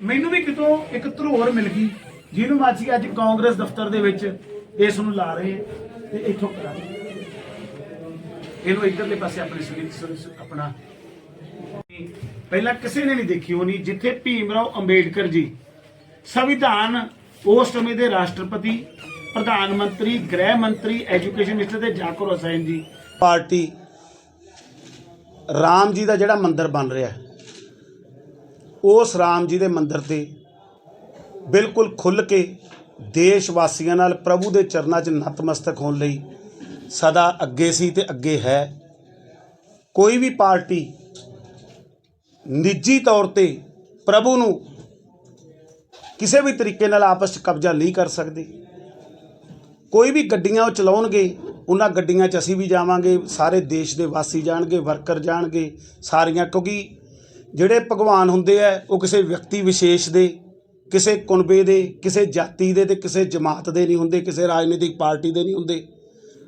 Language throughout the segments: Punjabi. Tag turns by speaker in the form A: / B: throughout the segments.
A: ਮੈਨੂੰ ਵੀ ਕਿਤੋਂ ਇੱਕ ਧਰੋਰ ਮਿਲ ਗਈ ਜਿਹਨੂੰ ਮਾਚੀ ਅੱਜ ਕਾਂਗਰਸ ਦਫ਼ਤਰ ਦੇ ਵਿੱਚ ਇਸ ਨੂੰ ਲਾ ਰਹੇ ਤੇ ਇੱਥੋਂ ਕਰਾਂਗੇ ਇਹਨੂੰ ਇੱਧਰਲੇ ਪਾਸੇ ਆਪਣੇ ਸਰੀਰ ਆਪਣਾ। ਪਹਿਲਾਂ ਕਿਸੇ ਨੇ ਨਹੀਂ ਦੇਖੀ ਹੋਣੀ ਜਿੱਥੇ ਭੀਮ ਰਾਓ ਅੰਬੇਡਕਰ ਜੀ ਸੰਵਿਧਾਨ ਉਸ ਸਮੇਂ ਦੇ ਰਾਸ਼ਟਰਪਤੀ ਪ੍ਰਧਾਨ ਮੰਤਰੀ ਗ੍ਰਹਿ ਮੰਤਰੀ ਐਜੂਕੇਸ਼ਨ ਮਿਨਿਸਟਰ ਤੇ ਜਾਕਰ ਹੁਸੈਨ ਜੀ। ਪਾਰਟੀ ਰਾਮ ਜੀ ਦਾ ਜਿਹੜਾ ਮੰਦਿਰ ਬਣ ਰਿਹਾ ਹੈ, ਉਸ ਰਾਮ ਜੀ ਦੇ ਮੰਦਿਰ ਤੇ ਬਿਲਕੁਲ ਖੁੱਲ੍ਹ ਕੇ ਦੇਸ਼ ਵਾਸੀਆਂ ਨਾਲ ਪ੍ਰਭੂ ਦੇ ਚਰਨਾਂ 'ਚ ਨਤਮਸਤਕ ਹੋਣ ਲਈ ਸਦਾ ਅੱਗੇ ਸੀ ਤੇ ਅੱਗੇ ਹੈ। ਕੋਈ ਵੀ ਪਾਰਟੀ ਨਿੱਜੀ ਤੌਰ ਤੇ ਪ੍ਰਭੂ ਨੂੰ ਕਿਸੇ ਵੀ ਤਰੀਕੇ ਨਾਲ ਆਪਸ 'ਚ ਕਬਜ਼ਾ ਨਹੀਂ ਕਰ ਸਕਦੀ। ਕੋਈ ਵੀ ਗੱਡੀਆਂ ਉਹ ਚਲਾਉਣਗੇ, ਉਹਨਾਂ ਗੱਡੀਆਂ 'ਚ ਅਸੀਂ ਵੀ ਜਾਵਾਂਗੇ, ਸਾਰੇ ਦੇਸ਼ ਦੇ ਵਾਸੀ ਜਾਣਗੇ, ਵਰਕਰ ਜਾਣਗੇ ਸਾਰੀਆਂ, ਕਿਉਂਕਿ ਜਿਹੜੇ ਭਗਵਾਨ ਹੁੰਦੇ ਆ, ਉਹ ਕਿਸੇ ਵਿਅਕਤੀ ਵਿਸ਼ੇਸ਼ ਦੇ, ਕਿਸੇ ਕੁਨਬੇ ਦੇ, ਕਿਸੇ ਜਾਤੀ ਦੇ ਤੇ ਕਿਸੇ ਜਮਾਤ ਦੇ ਨਹੀਂ ਹੁੰਦੇ, ਕਿਸੇ ਰਾਜਨੀਤਿਕ ਪਾਰਟੀ ਦੇ ਨਹੀਂ ਹੁੰਦੇ।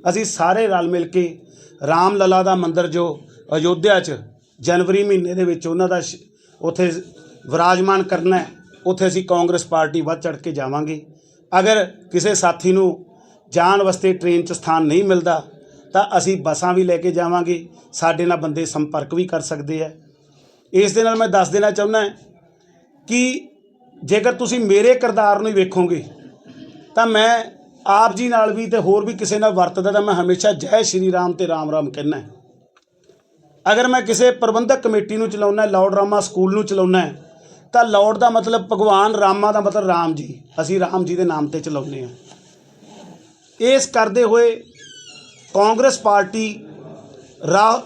A: ਅਸੀਂ ਸਾਰੇ ਰਲ ਮਿਲ ਕੇ ਰਾਮ ਲਲਾ ਦਾ ਮੰਦਿਰ ਜੋ ਅਯੋਧਿਆ 'ਚ ਜਨਵਰੀ ਮਹੀਨੇ ਦੇ ਵਿੱਚ ਉਹਨਾਂ ਦਾ ਸ਼- ਉੱਥੇ ਵਿਰਾਜਮਾਨ ਕਰਨਾ ਹੈ, ਉੱਥੇ ਅਸੀਂ ਕਾਂਗਰਸ ਪਾਰਟੀ ਵੱਧ ਚੜ ਕੇ ਜਾਵਾਂਗੇ। ਅਗਰ ਕਿਸੇ ਸਾਥੀ ਨੂੰ ਜਾਣ ਵਾਸਤੇ ਟ੍ਰੇਨ 'ਚ ਸਥਾਨ ਨਹੀਂ ਮਿਲਦਾ, ਤਾਂ ਅਸੀਂ ਬੱਸਾਂ ਵੀ ਲੈ ਕੇ ਜਾਵਾਂਗੇ, ਸਾਡੇ ਨਾਲ ਬੰਦੇ ਸੰਪਰਕ ਵੀ ਕਰ ਸਕਦੇ ਆ ਇਸ ਦੇ ਨਾਲ ਮੈਂ ਦੱਸ ਦੇਣਾ ਚਾਹੁੰਦਾ ਕਿ ਜੇਕਰ ਤੁਸੀਂ ਮੇਰੇ ਕਿਰਦਾਰ ਨੂੰ ਹੀ ਵੇਖੋਗੇ, ਤਾਂ ਮੈਂ ਆਪ ਜੀ ਨਾਲ ਵੀ ਤੇ ਹੋਰ ਵੀ ਕਿਸੇ ਨਾਲ ਵਰਤਦਾ ਤਾਂ ਮੈਂ ਹਮੇਸ਼ਾ ਜੈ ਸ਼੍ਰੀ ਰਾਮ ਤੇ ਰਾਮ ਰਾਮ ਕਹਿੰਦਾ ਅਗਰ ਮੈਂ ਕਿਸੇ ਪ੍ਰਬੰਧਕ ਕਮੇਟੀ ਨੂੰ ਚਲਾਉਣਾ ਲਾਰਡ ਰਾਮਾ ਸਕੂਲ ਨੂੰ ਚਲਾਉਣਾ ਤਾਂ ਲਾਰਡ ਦਾ ਮਤਲਬ ਭਗਵਾਨ ਰਾਮਾ ਦਾ ਮਤਲਬ ਰਾਮ ਜੀ। ਅਸੀਂ ਰਾਮ ਜੀ ਦੇ ਨਾਮ ਤੇ ਚਲਾਉਂਦੇ ਹਾਂ। ਇਸ ਕਰਦੇ ਹੋਏ ਕਾਂਗਰਸ ਪਾਰਟੀ ਰਾ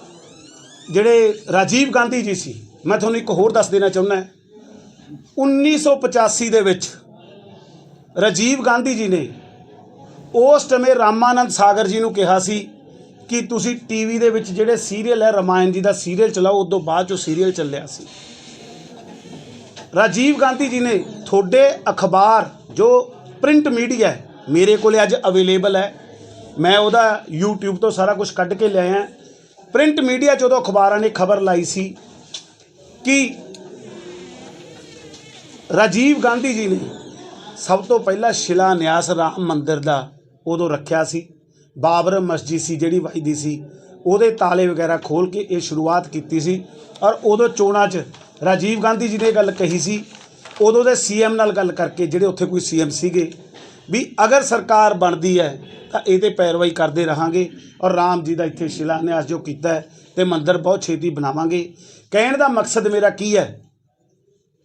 A: ਜਿਹੜੇ ਰਾਜੀਵ ਗਾਂਧੀ ਜੀ ਸੀ ਮੈਂ ਤੁਹਾਨੂੰ ਇੱਕ ਹੋਰ ਦੱਸ ਦੇਣਾ ਚਾਹੁੰਦਾ 1985 ਦੇ ਵਿੱਚ ਰਾਜੀਵ ਗਾਂਧੀ ਜੀ ਨੇ ਉਸ ਸਮੇਂ ਰਾਮਾਨੰਦ ਸਾਗਰ ਜੀ ਨੂੰ ਕਿਹਾ ਸੀ ਕਿ ਤੁਸੀਂ ਟੀਵੀ ਦੇ ਵਿੱਚ ਜਿਹੜੇ ਸੀਰੀਅਲ ਹੈ, ਰਮਾਇਣ ਜੀ ਦਾ ਸੀਰੀਅਲ ਚਲਾਓ ਉਸ ਤੋਂ ਬਾਅਦ ਜੋ ਸੀਰੀਅਲ ਚੱਲਿਆ ਸੀ। ਰਾਜੀਵ ਗਾਂਧੀ ਜੀ ਨੇ ਤੁਹਾਡੇ ਅਖਬਾਰ, ਜੋ ਪ੍ਰਿੰਟ ਮੀਡੀਆ ਹੈ, ਮੇਰੇ ਕੋਲੇ ਅੱਜ ਅਵੇਲੇਬਲ ਹੈ। ਮੈਂ ਉਹਦਾ YouTube ਤੋਂ ਸਾਰਾ ਕੁਝ ਕੱਢ ਕੇ ਲਿਆਇਆ। ਪ੍ਰਿੰਟ ਮੀਡੀਆ ਜਦੋਂ ਅਖਬਾਰਾਂ ਨੇ ਖਬਰ ਲਾਈ ਸੀ। ਕਿ? ਰਾਜੀਵ ਗਾਂਧੀ ਜੀ ਨੇ ਸਭ ਤੋਂ ਪਹਿਲਾਂ ਸ਼ਿਲਾਨਿਆਸ ਰਾਮ ਮੰਦਿਰ ਦਾ ਉਦੋਂ ਰੱਖਿਆ ਸੀ। ਬਾਬਰ ਮਸਜਿਦ ਸੀ ਜਿਹੜੀ ਵਜਦੀ ਸੀ। ਉਹਦੇ ਤਾਲੇ ਵਗੈਰਾ ਖੋਲ ਕੇ ਇਹ ਸ਼ੁਰੂਆਤ ਕੀਤੀ ਸੀ। ਔਰ ਉਦੋਂ ਚੋਣਾਂ 'ਚ ਰਾਜੀਵ ਗਾਂਧੀ ਜੀ ਨੇ ਇਹ ਗੱਲ ਕਹੀ ਸੀ। ਉਦੋਂ ਦੇ ਸੀਐਮ ਨਾਲ ਗੱਲ ਕਰਕੇ ਜਿਹੜੇ ਉੱਥੇ ਕੋਈ ਸੀਐਮ ਸੀਗੇ ਵੀ ਅਗਰ ਸਰਕਾਰ ਬਣਦੀ ਹੈ ਤਾਂ ਇਹਦੇ ਪੈਰਵਾਈ ਕਰਦੇ ਰਹਾਂਗੇ। ਔਰ ਰਾਮ ਜੀ ਦਾ ਇੱਥੇ ਸ਼ਿਲਾਨਿਆਸ ਜੋ ਕੀਤਾ ਹੈ ਤੇ ਮੰਦਿਰ ਬਹੁਤ ਛੇਤੀ ਬਣਾਵਾਂਗੇ। ਕਹਿਣ ਦਾ ਮਕਸਦ ਮੇਰਾ ਕੀ ਹੈ?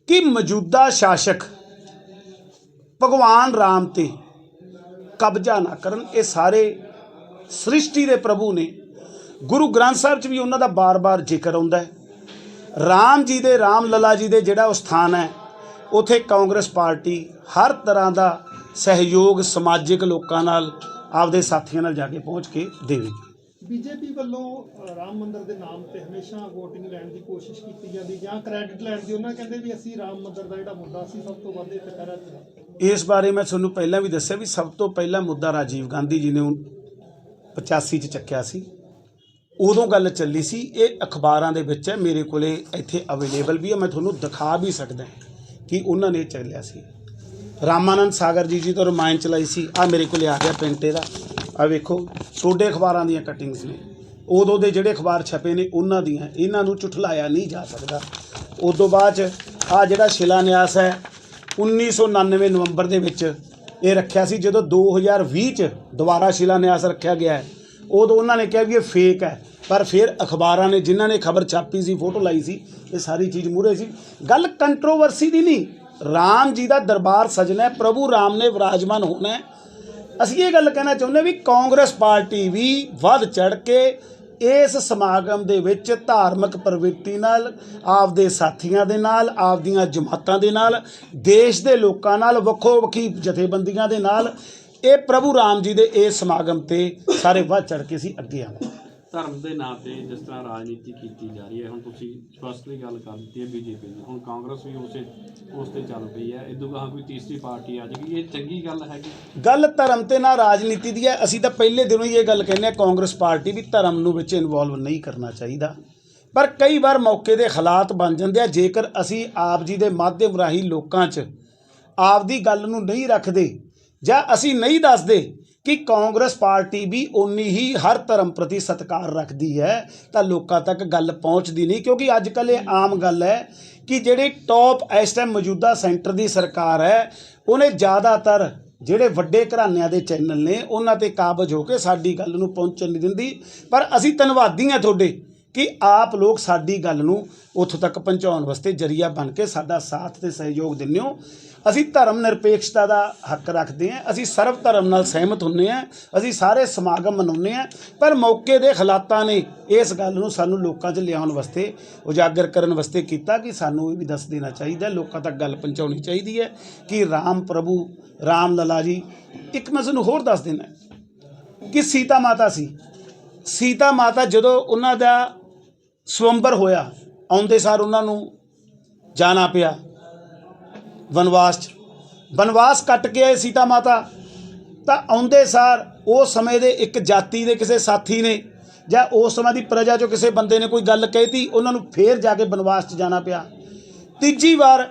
A: ਕਿ ਮੌਜੂਦਾ ਸ਼ਾਸਕ ਭਗਵਾਨ ਰਾਮ ਤੇ ਕਬਜ਼ਾ ਨਾ ਕਰਨ। ਇਹ ਸਾਰੇ ਸ੍ਰਿਸ਼ਟੀ ਦੇ ਪ੍ਰਭੂ ਨੇ। ਗੁਰੂ ਗ੍ਰੰਥ ਸਾਹਿਬ 'ਚ ਵੀ ਉਹਨਾਂ ਦਾ ਬਾਰ-ਬਾਰ ਜ਼ਿਕਰ ਆਉਂਦਾ ਹੈ। ਰਾਮ ਜੀ ਦੇ, ਰਾਮ ਲਲਾ ਜੀ ਦੇ ਜਿਹੜਾ ਉਹ ਸਥਾਨ ਹੈ, ਉਥੇ ਕਾਂਗਰਸ ਪਾਰਟੀ ਹਰ ਤਰ੍ਹਾਂ ਦਾ ਸਹਿਯੋਗ ਸਮਾਜਿਕ ਲੋਕਾਂ ਨਾਲ ਆਪਦੇ ਸਾਥੀਆਂ ਨਾਲ ਜਾ ਕੇ ਪਹੁੰਚ ਕੇ ਦੇਵੇਗੀ।
B: ਬੀਜੇਪੀ ਵੱਲੋਂ ਰਾਮ ਮੰਦਿਰ ਦੇ ਨਾਮ ਤੇ ਹਮੇਸ਼ਾ VOTING ਲੈਣ ਦੀ ਕੋਸ਼ਿਸ਼ ਕੀਤੀ ਜਾਂਦੀ ਜਾਂ ਕ੍ਰੈਡਿਟ ਲੈਣ ਦੀ, ਉਹਨਾਂ ਕਹਿੰਦੇ ਵੀ ਅਸੀਂ ਰਾਮ ਮੰਦਿਰ ਦਾ ਜਿਹੜਾ ਮੁੱਦਾ ਸੀ, ਸਭ ਤੋਂ ਵੱਧ ਇੱਥੇ
A: ਇਸ ਬਾਰੇ ਮੈਂ ਤੁਹਾਨੂੰ ਪਹਿਲਾਂ ਵੀ ਦੱਸਿਆ ਵੀ ਸਭ ਤੋਂ ਪਹਿਲਾ ਮੁੱਦਾ ਰਾਜੀਵ ਗਾਂਧੀ ਜੀ ਨੇ 85 ਚ ਚੱਕਿਆ ਸੀ। ਉਦੋਂ ਗੱਲ ਚੱਲੀ ਸੀ, ਇਹ ਅਖਬਾਰਾਂ ਦੇ ਵਿੱਚ ਹੈ, ਮੇਰੇ ਕੋਲੇ ਇੱਥੇ ਅਵੇਲੇਬਲ ਵੀ ਹੈ, ਮੈਂ ਤੁਹਾਨੂੰ ਦਿਖਾ ਵੀ ਸਕਦਾ ਕਿ ਉਹਨਾਂ ਨੇ ਚੱਲਿਆ ਸੀ। ਰਾਮਾਨੰਦ ਸਾਗਰ ਜੀ ਜੀ ਤੋਂ ਰਮਾਇਣ ਚਲਾਈ ਸੀ ਆ ਮੇਰੇ ਕੋਲੇ ਆ ਗਿਆ ਪਿੰਟੇ ਦਾ। ਆ ਵੇਖੋ ਛੋਟੇ ਅਖਬਾਰਾਂ ਦੀਆਂ ਕਟਿੰਗਸ ਨੇ। ਉਦੋਂ ਦੇ ਜਿਹੜੇ ਅਖਬਾਰ ਛਪੇ ਨੇ, ਉਹਨਾਂ ਦੀਆਂ। ਇਹਨਾਂ ਨੂੰ ਝੁਠਲਾਇਆ ਨਹੀਂ ਜਾ ਸਕਦਾ। ਉਸ ਤੋਂ ਬਾਅਦ ਚ ਆ ਜਿਹੜਾ ਸ਼ਿਲਾਨਿਆਸ ਹੈ 1999 ਨਵੰਬਰ ਦੇ ਵਿੱਚ ਇਹ ਰੱਖਿਆ ਸੀ, ਜਦੋਂ 2020 ਚ ਦੁਬਾਰਾ ਸ਼ਿਲਾਨਿਆਸ ਰੱਖਿਆ ਗਿਆ ਹੈ। ਉਦੋਂ ਉਹਨਾਂ ਨੇ ਕਿਹਾ ਵੀ ਇਹ ਫੇਕ ਹੈ। ਪਰ ਫਿਰ ਅਖਬਾਰਾਂ ਨੇ ਜਿਨ੍ਹਾਂ ਨੇ ਖਬਰ ਛਾਪੀ ਸੀ, ਫੋਟੋ ਲਾਈ ਸੀ, ਇਹ ਸਾਰੀ ਚੀਜ਼ ਮੂਰੇ ਸੀ। ਗੱਲ ਕੰਟਰੋਵਰਸੀ ਦੀ ਨਹੀਂ। ਰਾਮ ਜੀ ਦਾ ਦਰਬਾਰ ਸਜਣਾ ਹੈ, ਪ੍ਰਭੂ ਰਾਮ ਨੇ ਵਿਰਾਜਮਾਨ ਹੋਣਾ ਹੈ। ਅਸੀਂ ਇਹ ਗੱਲ ਕਹਿਣਾ ਚਾਹੁੰਦੇ ਵੀ ਕਾਂਗਰਸ ਪਾਰਟੀ ਵੀ ਵੱਧ ਚੜ ਕੇ ਇਸ ਸਮਾਗਮ ਦੇ ਵਿੱਚ ਧਾਰਮਿਕ ਪ੍ਰਵਿਰਤੀ ਨਾਲ, ਆਪਦੇ ਸਾਥੀਆਂ ਦੇ ਨਾਲ, ਆਪਦੀਆਂ ਜਮਾਤਾਂ ਦੇ ਨਾਲ, ਦੇਸ਼ ਦੇ ਲੋਕਾਂ ਨਾਲ ਵੱਖੋ ਵੱਖੀ ਜਥੇਬੰਦੀਆਂ ਦੇ ਨਾਲ, ਇਹ ਪ੍ਰਭੂ ਰਾਮ ਜੀ ਦੇ ਇਸ ਸਮਾਗਮ ਤੇ ਸਾਰੇ ਵੱਧ ਚੜ ਕੇ ਅਸੀਂ ਅੱਗੇ ਆਵਾਂਗੇ।
C: ਧਰਮ ਦੇ ਨਾਂ ਤੇ ਜਿਸ ਤਰ੍ਹਾਂ ਰਾਜਨੀਤੀ ਕੀਤੀ ਜਾ ਰਹੀ ਹੈ, ਹੁਣ ਤੁਸੀਂ ਸਪਸ਼ਟਲੀ ਗੱਲ ਕਰ ਦਿੱਤੀ ਹੈ ਬੀਜੇਪੀ ਦੀ, ਹੁਣ ਕਾਂਗਰਸ ਵੀ ਉਸੇ, ਉਸ ਤੇ ਚੱਲ ਪਈ ਹੈ ਇਦੋਂ ਗਾਹਾਂ ਕੋਈ ਤੀਸਰੀ ਪਾਰਟੀ ਆ ਜਾਏਗੀ ਇਹ ਚੰਗੀ ਗੱਲ ਹੈਗੀ।
A: ਗੱਲ ਧਰਮ ਤੇ ਨਾ ਰਾਜਨੀਤੀ ਦੀ ਹੈ, ਅਸੀਂ ਤਾਂ ਪਹਿਲੇ ਦਿਨੋਂ ਹੀ ਇਹ ਗੱਲ ਕਹਿੰਦੇ ਆ ਕਾਂਗਰਸ ਪਾਰਟੀ ਵੀ ਧਰਮ ਨੂੰ ਵਿੱਚ ਇਨਵੋਲਵ ਨਹੀਂ ਕਰਨਾ ਚਾਹੀਦਾ। ਪਰ ਕਈ ਵਾਰ ਮੌਕੇ ਦੇ ਹਾਲਾਤ ਬਣ ਜਾਂਦੇ ਆ, ਜੇਕਰ ਅਸੀਂ ਆਪ ਜੀ ਦੇ ਮਾਧਿਅਮ ਰਾਹੀਂ ਲੋਕਾਂ 'ਚ ਆਪ ਦੀ ਗੱਲ ਨੂੰ ਨਹੀਂ ਰੱਖਦੇ ਜਾਂ ਅਸੀਂ ਨਹੀਂ ਦੱਸਦੇ ਕਿ ਕਾਂਗਰਸ ਪਾਰਟੀ ਵੀ ਉਨੀ ਹੀ ਹਰ ਧਰਮ ਪ੍ਰਤੀ ਸਤਿਕਾਰ ਰੱਖਦੀ ਹੈ, ਤਾਂ ਲੋਕਾਂ ਤੱਕ ਗੱਲ ਪਹੁੰਚਦੀ ਨਹੀਂ, ਕਿਉਂਕਿ ਅੱਜ ਕੱਲ੍ਹ ਇਹ ਆਮ ਗੱਲ ਹੈ ਕਿ ਜਿਹੜੇ ਟੌਪ ਇਸ ਟਾਈਮ ਮੌਜੂਦਾ ਸੈਂਟਰ ਦੀ ਸਰਕਾਰ ਹੈ, ਉਹਨੇ ਜ਼ਿਆਦਾਤਰ ਜਿਹੜੇ ਵੱਡੇ ਘਰਾਣਿਆਂ ਦੇ ਚੈਨਲ ਨੇ, ਉਹਨਾਂ ਤੇ ਕਾਬਜ ਹੋ ਕੇ ਸਾਡੀ ਗੱਲ ਨੂੰ ਪਹੁੰਚਣ ਨਹੀਂ ਦਿੰਦੀ। ਪਰ ਅਸੀਂ ਧੰਨਵਾਦੀ ਹਾਂ ਤੁਹਾਡੇ ਕਿ ਆਪ ਲੋਕ ਸਾਡੀ ਗੱਲ ਨੂੰ ਉੱਥੋਂ ਤੱਕ ਪਹੁੰਚਾਉਣ ਵਾਸਤੇ ਜਰੀਆ ਬਣ ਕੇ ਸਾਡਾ ਸਾਥ ਤੇ ਸਹਿਯੋਗ ਦਿੰਦੇ ਹੋ। ਅਸੀਂ ਧਰਮ ਨਿਰਪੇਖਤਾ ਦਾ ਹੱਕ ਰੱਖਦੇ ਹਾਂ, ਅਸੀਂ ਸਰਵ ਧਰਮ ਨਾਲ ਸਹਿਮਤ ਹੁੰਦੇ ਹਾਂ, ਅਸੀਂ ਸਾਰੇ ਸਮਾਗਮ ਮਨਾਉਂਦੇ ਹਾਂ, ਪਰ ਮੌਕੇ ਦੇ ਹਾਲਾਤਾਂ ਨੇ ਇਸ ਗੱਲ ਨੂੰ ਸਾਨੂੰ ਲੋਕਾਂ 'ਚ ਲਿਆਉਣ ਵਾਸਤੇ, ਉਜਾਗਰ ਕਰਨ ਵਾਸਤੇ ਕੀਤਾ ਕਿ ਸਾਨੂੰ ਇਹ ਵੀ ਦੱਸ ਦੇਣਾ ਚਾਹੀਦਾ, ਲੋਕਾਂ ਤੱਕ ਗੱਲ ਪਹੁੰਚਾਉਣੀ ਚਾਹੀਦੀ ਹੈ ਕਿ ਰਾਮ ਪ੍ਰਭੂ, ਰਾਮ ਲਲਾ ਜੀ, ਇੱਕ ਮੈਂ ਤੁਹਾਨੂੰ ਹੋਰ ਦੱਸ ਦੇਣਾ ਕਿ ਸੀਤਾ ਮਾਤਾ ਸੀ। ਸੀਤਾ ਮਾਤਾ ਜਦੋਂ ਉਹਨਾਂ ਦਾ ਸਵੰਬਰ ਹੋਇਆ, ਆਉਂਦੇ ਸਾਰ ਉਹਨਾਂ ਨੂੰ ਜਾਣਾ ਪਿਆ। ਵਨਵਾਸ 'ਚ। ਵਨਵਾਸ ਕੱਟ ਕੇ ਆਏ ਸੀਤਾ ਮਾਤਾ। ਤਾਂ ਆਉਂਦੇ ਸਾਰ ਉਸ ਸਮੇਂ ਦੇ ਇੱਕ ਜਾਤੀ ਦੇ ਕਿਸੇ ਸਾਥੀ ਨੇ ਜਾਂ ਉਸ ਸਮੇਂ ਦੀ ਪ੍ਰਜਾ ਚੋਂ ਕਿਸੇ ਬੰਦੇ ਨੇ ਕੋਈ ਗੱਲ ਕਹਿਤੀ, ਉਹਨਾਂ ਨੂੰ ਫੇਰ ਜਾ ਕੇ ਬਨਵਾਸ 'ਚ ਜਾਣਾ ਪਿਆ। ਤੀਜੀ ਵਾਰ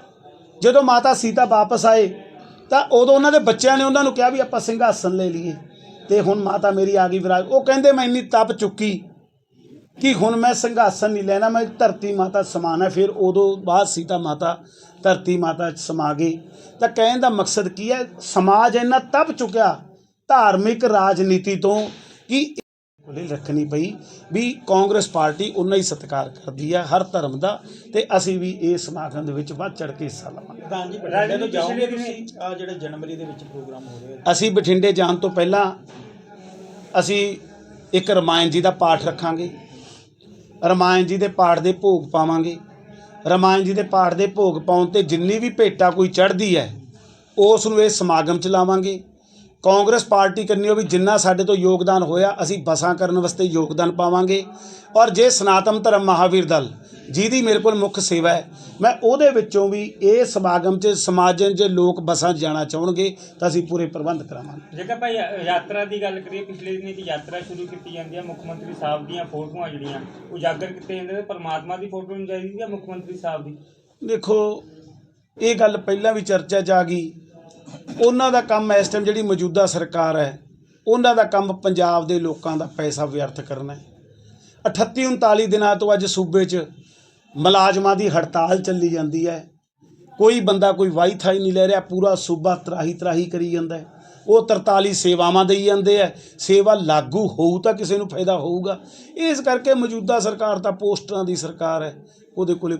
A: ਜਦੋਂ ਮਾਤਾ ਸੀਤਾ ਵਾਪਸ ਆਏ, ਤਾਂ ਉਦੋਂ ਉਹਨਾਂ ਦੇ ਬੱਚਿਆਂ ਨੇ ਉਹਨਾਂ ਨੂੰ ਕਿਹਾ ਵੀ ਆਪਾਂ ਸਿੰਘਾਸਨ ਲੈ ਲਈਏ। ਤੇ ਹੁਣ ਮਾਤਾ ਮੇਰੀ ਆ ਗਈ ਵਿਰਾਜ। ਉਹ ਕਹਿੰਦੇ, ਮੈਂ ਇੰਨੀ ਤਪ ਚੁੱਕੀ ਕਿ ਹੁਣ ਮੈਂ ਸਿੰਘਾਸਨ ਨਹੀਂ ਲੈਣਾ ਮੈਂ ਧਰਤੀ ਮਾਤਾ ਸਮਾਨ ਹੈ ਫਿਰ ਉਦੋਂ ਬਾਅਦ ਸੀਤਾ ਮਾਤਾ ਧਰਤੀ ਮਾਤਾ ਸਮਾ ਗਈ। ਤਾਂ ਕਹਿਣ ਦਾ ਮਕਸਦ ਕੀ ਹੈ? ਸਮਾਜ ਇੰਨਾ ਤਪ ਚੁੱਕਿਆ ਧਾਰਮਿਕ ਰਾਜਨੀਤੀ ਤੋਂ ਕਿ ਕੋਲੇ ਰੱਖਣੀ ਪਈ ਵੀ ਕਾਂਗਰਸ ਪਾਰਟੀ ਉਨਾ ਹੀ ਸਤਿਕਾਰ ਕਰਦੀ ਹੈ ਹਰ ਧਰਮ ਦਾ ਤੇ ਅਸੀਂ ਵੀ ਇਸ ਸਮਾਗਮ ਦੇ ਵਿੱਚ ਵੱਧ ਚੜ ਕੇ ਹਿੱਸਾ ਲਵਾਂਗੇ।
D: ਪ੍ਰਧਾਨ ਜੀ ਬਠਿੰਡੇ ਤੋਂ ਜਾਓਗੇ ਤੁਸੀਂ? ਆ ਜਿਹੜੇ ਜਨਵਰੀ ਦੇ ਵਿੱਚ ਪ੍ਰੋਗਰਾਮ ਹੋ ਰਿਹਾ
A: ਅਸੀਂ ਬਠਿੰਡੇ ਜਾਣ ਤੋਂ ਪਹਿਲਾਂ ਅਸੀਂ ਇੱਕ ਰਮਾਇਣ ਜੀ ਦਾ ਪਾਠ ਰੱਖਾਂਗੇ। ਰਮਾਇਣ ਜੀ ਦੇ ਪਾਠ ਦੇ ਭੋਗ ਪਾਵਾਂਗੇ। ਰਮਾਇਣ ਜੀ ਦੇ ਪਾਠ ਦੇ ਭੋਗ ਪਾਉਣ ਤੇ ਜਿੰਨੀ ਵੀ ਭੇਟਾ ਕੋਈ ਚੜ੍ਹਦੀ ਹੈ, ਉਸ ਨੂੰ ਇਹ ਸਮਾਗਮ ਚ ਲਾਵਾਂਗੇ। ਕਾਂਗਰਸ ਪਾਰਟੀ ਕਰਨੀ ਵੀ ਜਿੰਨਾ ਸਾਡੇ ਤੋਂ ਯੋਗਦਾਨ ਹੋਇਆ ਅਸੀਂ ਬਸਾਂ ਕਰਨ ਵਾਸਤੇ ਯੋਗਦਾਨ ਪਾਵਾਂਗੇ। ਔਰ ਜੇ ਸਨਾਤਨ ਧਰਮ ਮਹਾਵੀਰ ਦਲ ਜਿਹਦੀ ਮੇਰੇ ਕੋਲ ਮੁੱਖ ਸੇਵਾ ਹੈ ਮੈਂ ਉਹਦੇ ਵਿੱਚੋਂ ਵੀ ਇਹ ਸਮਾਗਮ 'ਚ ਸਮਾਜਨ 'ਚ ਲੋਕ ਬਸਾਂ ਜਾਣਾ ਚਾਹਣਗੇ ਤਾਂ ਅਸੀਂ ਪੂਰੇ ਪ੍ਰਬੰਧ ਕਰਾਵਾਂਗੇ।
E: ਜੇਕਰ ਭਾਈ ਯਾਤਰਾ ਦੀ ਗੱਲ ਕਰੀਏ ਪਿਛਲੇ ਦਿਨੀ ਦੀ ਯਾਤਰਾ ਸ਼ੁਰੂ ਕੀਤੀ ਜਾਂਦੀ ਹੈ ਮੁੱਖ ਮੰਤਰੀ ਸਾਹਿਬ ਦੀਆਂ ਫੋਟੋਆਂ ਜਿਹੜੀਆਂ ਉਜਾਗਰ ਕੀਤੇ ਜਾਂਦੇ ਨੇ ਪਰਮਾਤਮਾ ਦੀ ਫੋਟੋ ਨਹੀਂ ਚਾਹੀਦੀ ਜਾਂ ਮੁੱਖ ਮੰਤਰੀ ਸਾਹਿਬ ਦੀ?
A: ਦੇਖੋ ਇਹ ਗੱਲ ਪਹਿਲਾਂ ਵੀ ਚਰਚਾ 'ਚ ਆ ਗਈ। ਉਹਨਾਂ ਦਾ ਕੰਮ ਇਸ ਟਾਈਮ ਜਿਹੜੀ ਮੌਜੂਦਾ ਸਰਕਾਰ ਹੈ, ਉਹਨਾਂ ਦਾ ਕੰਮ ਪੰਜਾਬ ਦੇ ਲੋਕਾਂ ਦਾ ਪੈਸਾ ਵਿਅਰਥ ਕਰਨਾ ਹੈ। 38 39 ਦਿਨਾਂ ਤੋਂ ਅੱਜ ਸੂਬੇ 'ਚ ਮੁਲਾਜ਼ਮਾਂ ਦੀ ਹੜਤਾਲ ਚੱਲੀ ਜਾਂਦੀ ਹੈ। ਕੋਈ ਬੰਦਾ ਕੋਈ ਵਾਈਥਾਈ ਨਹੀਂ ਲੈ ਰਿਹਾ, ਪੂਰਾ ਸੂਬਾ ਤਰਾਹੀ ਤਰਾਹੀ ਕਰੀ ਜਾਂਦਾ ਹੈ। ਉਹ 43 ਸੇਵਾਵਾਂ ਦੇਈ ਜਾਂਦੇ ਆ ਸੇਵਾ ਲਾਗੂ ਹੋਊ ਤਾਂ ਕਿਸੇ ਨੂੰ ਫਾਇਦਾ ਹੋਊਗਾ। ਇਸ ਕਰਕੇ ਮੌਜੂਦਾ ਸਰਕਾਰ ਤਾਂ ਪੋਸਟਰਾਂ ਦੀ ਸਰਕਾਰ ਹੈ। ਉਹਦੇ ਕੋਲੇ